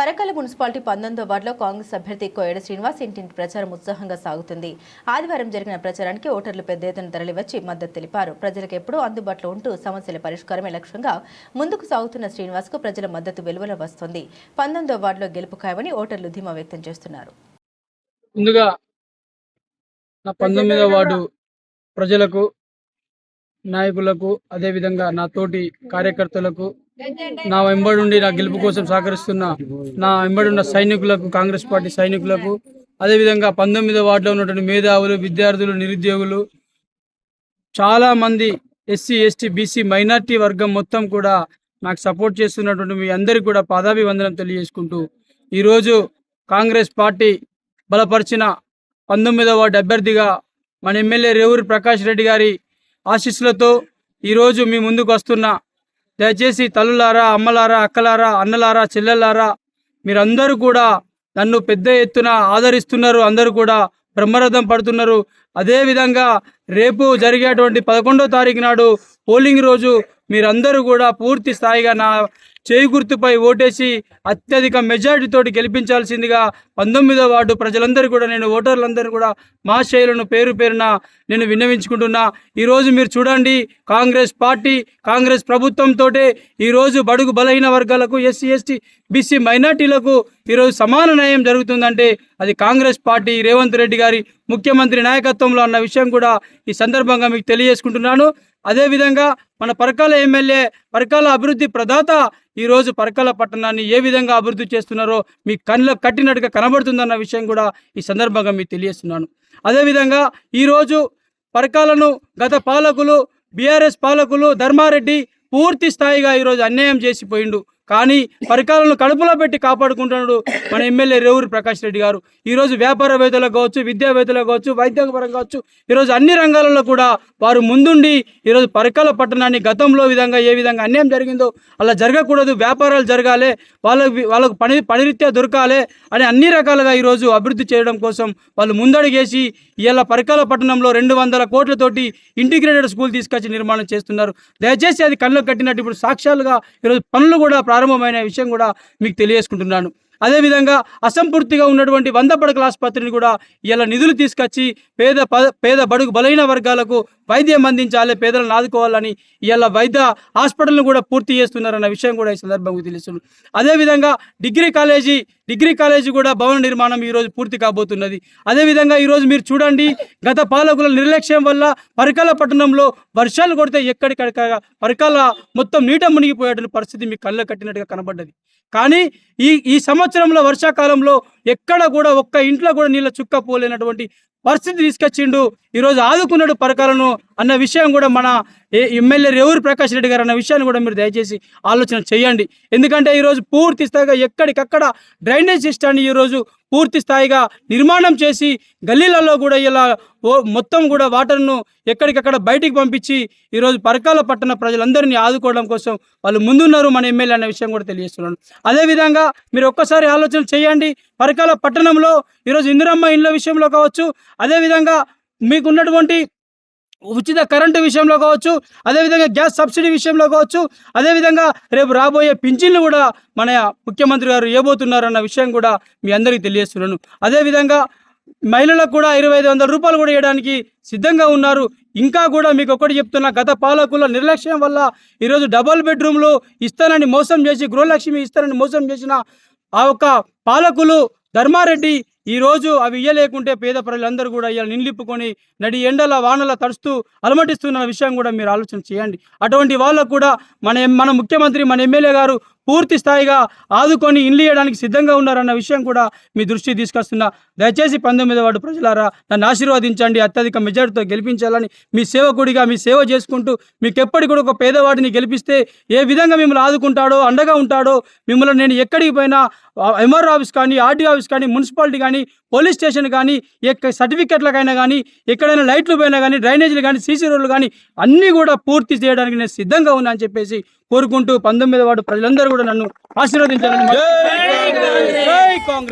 Parakala municipality పంతొమ్మిదో వార్డులో కాంగ్రెస్ అభ్యర్థి కోయడ శ్రీనివాస్ ఇంటింటి ప్రచారం ఉత్సాహంగా సాగుతుంది. ఆదివారం జరిగిన ప్రచారానికి ఓటర్లు పెద్ద ఎత్తున తరలివచ్చి మద్దతు తెలిపారు. ప్రజలకు ఎప్పుడూ అందుబాటులో ఉంటూ సమస్యల పరిష్కారమే లక్ష్యంగా ముందుకు సాగుతున్న శ్రీనివాస్కు ప్రజల మద్దతు వెలువల వస్తోంది. పంతొమ్మిదో వార్డులో గెలుపు ఖాయమని ఓటర్లు ధీమా వ్యక్తం చేస్తున్నారు. ముందుగా నా పంతొమ్మిదవ వార్డు ప్రజలకు నాయకులకు అదేవిధంగా నా తోటి కార్యకర్తలకు నా వెంబడుండి నా గెలుపు కోసం సహకరిస్తున్న నా వెంబడున్న సైనికులకు కాంగ్రెస్ పార్టీ సైనికులకు అదేవిధంగా పంతొమ్మిదో వార్డులో ఉన్నటువంటి మేధావులు విద్యార్థులు నిరుద్యోగులు చాలా మంది ఎస్సీ ఎస్టీ బీసీ మైనార్టీ వర్గం మొత్తం కూడా నాకు సపోర్ట్ చేస్తున్నటువంటి మీ అందరికీ కూడా పాదాభివందనం తెలియజేసుకుంటూ ఈరోజు కాంగ్రెస్ పార్టీ బలపరిచిన పంతొమ్మిదవ వార్డు అభ్యర్థిగా మన ఎమ్మెల్యే రేవూరి ప్రకాష్ రెడ్డి గారి ఆశీస్సులతో ఈరోజు మీ ముందుకు వస్తున్న దయచేసి తల్లులారా అమ్మలారా అక్కలారా అన్నలారా చెల్లెలారా మీరందరూ కూడా నన్ను పెద్ద ఎత్తున ఆదరిస్తున్నారు. అందరూ కూడా బ్రహ్మరథం పడుతున్నారు. అదేవిధంగా రేపు జరిగేటువంటి పదకొండో తారీఖు నాడు పోలింగ్ రోజు మీరందరూ కూడా పూర్తి స్థాయిగా నా చేయి గుర్తుపై ఓటేసి అత్యధిక మెజారిటీతోటి గెలిపించాల్సిందిగా పంతొమ్మిదో వార్డు ప్రజలందరూ కూడా నేను ఓటర్లందరూ కూడా మా శైలను పేరు పేరున నేను విన్నవించుకుంటున్నా. ఈరోజు మీరు చూడండి కాంగ్రెస్ పార్టీ కాంగ్రెస్ ప్రభుత్వంతో ఈరోజు బడుగు బలహీన వర్గాలకు ఎస్సీ ఎస్టీ బీసీ మైనార్టీలకు ఈరోజు సమాన న్యాయం జరుగుతుందంటే అది కాంగ్రెస్ పార్టీ రేవంత్ రెడ్డి గారి ముఖ్యమంత్రి నాయకత్వంలో అన్న విషయం కూడా ఈ సందర్భంగా మీకు తెలియజేసుకుంటున్నాను. అదేవిధంగా మన పరకాల ఎమ్మెల్యే పరకాల అభివృద్ధి ప్రదాత ఈరోజు పరకాల పట్టణాన్ని ఏ విధంగా అభివృద్ధి చేస్తున్నారో మీ కళ్ళ కట్టినట్టుగా కనబడుతుందన్న విషయం కూడా ఈ సందర్భంగా మీకు తెలియజేస్తున్నాను. అదేవిధంగా ఈరోజు పరకాలను గత పాలకులు బీఆర్ఎస్ పాలకులు ధర్మారెడ్డి పూర్తి స్థాయిగా ఈరోజు అన్యాయం చేసిపోయిండు. కానీ పరికరాలను కడుపులో పెట్టి కాపాడుకుంటున్నాడు మన ఎమ్మెల్యే రేవూరి ప్రకాష్ రెడ్డి గారు. ఈరోజు వ్యాపారవేత్తలకు కావచ్చు విద్యావేత్తలకు కావచ్చు వైద్యపరంగా కావచ్చు ఈరోజు అన్ని రంగాలలో కూడా వారు ముందుండి ఈరోజు పరికాల పట్టణాన్ని గతంలో విధంగా ఏ విధంగా అన్యాయం జరిగిందో అలా జరగకూడదు వ్యాపారాలు జరగాలి వాళ్ళకి వాళ్ళకు పని పనిరీత్యా దొరకాలి అని అన్ని రకాలుగా ఈరోజు అభివృద్ధి చేయడం కోసం వాళ్ళు ముందడుగేసి ఇలా పరికాల పట్టణంలో రెండు వందల కోట్లతోటి ఇంటిగ్రేటెడ్ స్కూల్ తీసుకొచ్చి నిర్మాణం చేస్తున్నారు. దయచేసి అది కళ్ళు కట్టినట్టు ఇప్పుడు సాక్ష్యాలుగా ఈరోజు పనులు కూడా ప్రారంభమైన విషయం కూడా మీకు తెలియజేసుకుంటున్నాను. అదేవిధంగా అసంపూర్తిగా ఉన్నటువంటి వంద పడకల ఆసుపత్రిని కూడా ఇలా నిధులు తీసుకొచ్చి పేద పేద బడుగు బలహీన వర్గాలకు వైద్యం అందించాలి పేదలను ఆదుకోవాలని ఇలా వైద్య హాస్పిటల్ను కూడా పూర్తి చేస్తున్నారన్న విషయం కూడా ఈ సందర్భంగా తెలుస్తుంది. అదేవిధంగా డిగ్రీ కాలేజీ డిగ్రీ కాలేజీ కూడా భవన నిర్మాణం ఈరోజు పూర్తి కాబోతున్నది. అదేవిధంగా ఈరోజు మీరు చూడండి గత పాలకుల నిర్లక్ష్యం వల్ల పరికాల పట్టణంలో వర్షాలు కొడితే ఎక్కడికక్కడ పరికాల మొత్తం నీట మునిగిపోయేటువంటి పరిస్థితి మీకు కళ్ళ కట్టినట్టుగా కనబడ్డది. కానీ ఈ ఈ సంవత్సరంలో వర్షాకాలంలో ఎక్కడ కూడా ఒక్క ఇంట్లో కూడా నీళ్ళ చుక్క పోలేనటువంటి పరిస్థితి తీసుకొచ్చిండు. ఈరోజు ఆదుకున్నాడు పరకాలను. అన్న విషయం కూడా మన ఏ- ఎమ్మెల్యే రేవూరి ప్రకాష్ రెడ్డి గారు అన్న విషయాన్ని కూడా మీరు దయచేసి ఆలోచన చేయండి. ఎందుకంటే ఈరోజు పూర్తి స్థాయిగా ఎక్కడికక్కడ డ్రైనేజ్ సిస్టాన్ని ఈరోజు పూర్తి స్థాయిగా నిర్మాణం చేసి గల్లీలలో కూడా ఇలా ఓ మొత్తం కూడా వాటర్ను ఎక్కడికక్కడ బయటికి పంపించి ఈరోజు పరకాల పట్టణ ప్రజలందరినీ ఆదుకోవడం కోసం వాళ్ళు ముందున్నారు మన ఎమ్మెల్యే అన్న విషయం కూడా తెలియజేస్తున్నాను. అదేవిధంగా మీరు ఒక్కసారి ఆలోచన చేయండి. పరకాల పట్టణంలో ఈరోజు ఇందిరమ్మ ఇండ్ల విషయంలో కావచ్చు. అదేవిధంగా మీకున్నటువంటి ఉచిత కరెంటు విషయంలో కావచ్చు అదేవిధంగా గ్యాస్ సబ్సిడీ విషయంలో కావచ్చు అదేవిధంగా రేపు రాబోయే పింఛన్లు కూడా మన ముఖ్యమంత్రి గారు ఇవ్వబోతున్నారు అన్న విషయం కూడా మీ అందరికీ తెలియజేస్తున్నాను. అదేవిధంగా మహిళలకు కూడా ఇరవై ఐదు వందల రూపాయలు కూడా ఇవ్వడానికి సిద్ధంగా ఉన్నారు. ఇంకా కూడా మీకు ఒకటి చెప్తున్నా గత పాలకుల నిర్లక్ష్యం వల్ల ఈరోజు డబల్ బెడ్రూమ్లు ఇస్తానని మోసం చేసి గృహలక్ష్మి ఇస్తానని మోసం చేసిన ఆ యొక్క పాలకులు ధర్మారెడ్డి ఈ రోజు అవి ఇయ్యలేకుంటే పేద ప్రజలందరూ కూడా ఇవాళ నిండిప్పుకొని నడి ఎండల వానల తడుస్తూ అలమటిస్తున్న విషయం కూడా మీరు ఆలోచన చేయండి. అటువంటి వాళ్ళకు కూడా మన మన ముఖ్యమంత్రి మన ఎమ్మెల్యే గారు పూర్తి స్థాయిగా ఆదుకొని ఇండ్లు ఇవ్వడానికి సిద్ధంగా ఉన్నారన్న విషయం కూడా మీ దృష్టి తీసుకొస్తున్నా. దయచేసి పంతొమ్మిది వాడు ప్రజలారా నన్ను ఆశీర్వదించండి. అత్యధిక మెజార్టీతో గెలిపించాలని మీ సేవకుడిగా మీ సేవ చేసుకుంటూ మీకు కూడా ఒక పేదవాడిని గెలిపిస్తే ఏ విధంగా మిమ్మల్ని ఆదుకుంటాడో అండగా ఉంటాడో మిమ్మల్ని నేను ఎక్కడికి పోయినా ఎంఆర్ ఆఫీస్ కానీ ఆర్డీ ఆఫీస్ కానీ మున్సిపాలిటీ కానీ పోలీస్ స్టేషన్ కానీ ఎక్క సర్టిఫికెట్లకైనా కానీ ఎక్కడైనా లైట్లు పోయినా కానీ డ్రైనేజీలు కానీ సీసీ రోడ్లు కానీ అన్నీ కూడా పూర్తి చేయడానికి నేను సిద్ధంగా ఉన్నా అని చెప్పేసి కోరుకుంటూ పంతొమ్మిది వాడు ప్రజలందరూ కూడా నన్ను ఆశీర్వదించాలని కాంగ్రెస్!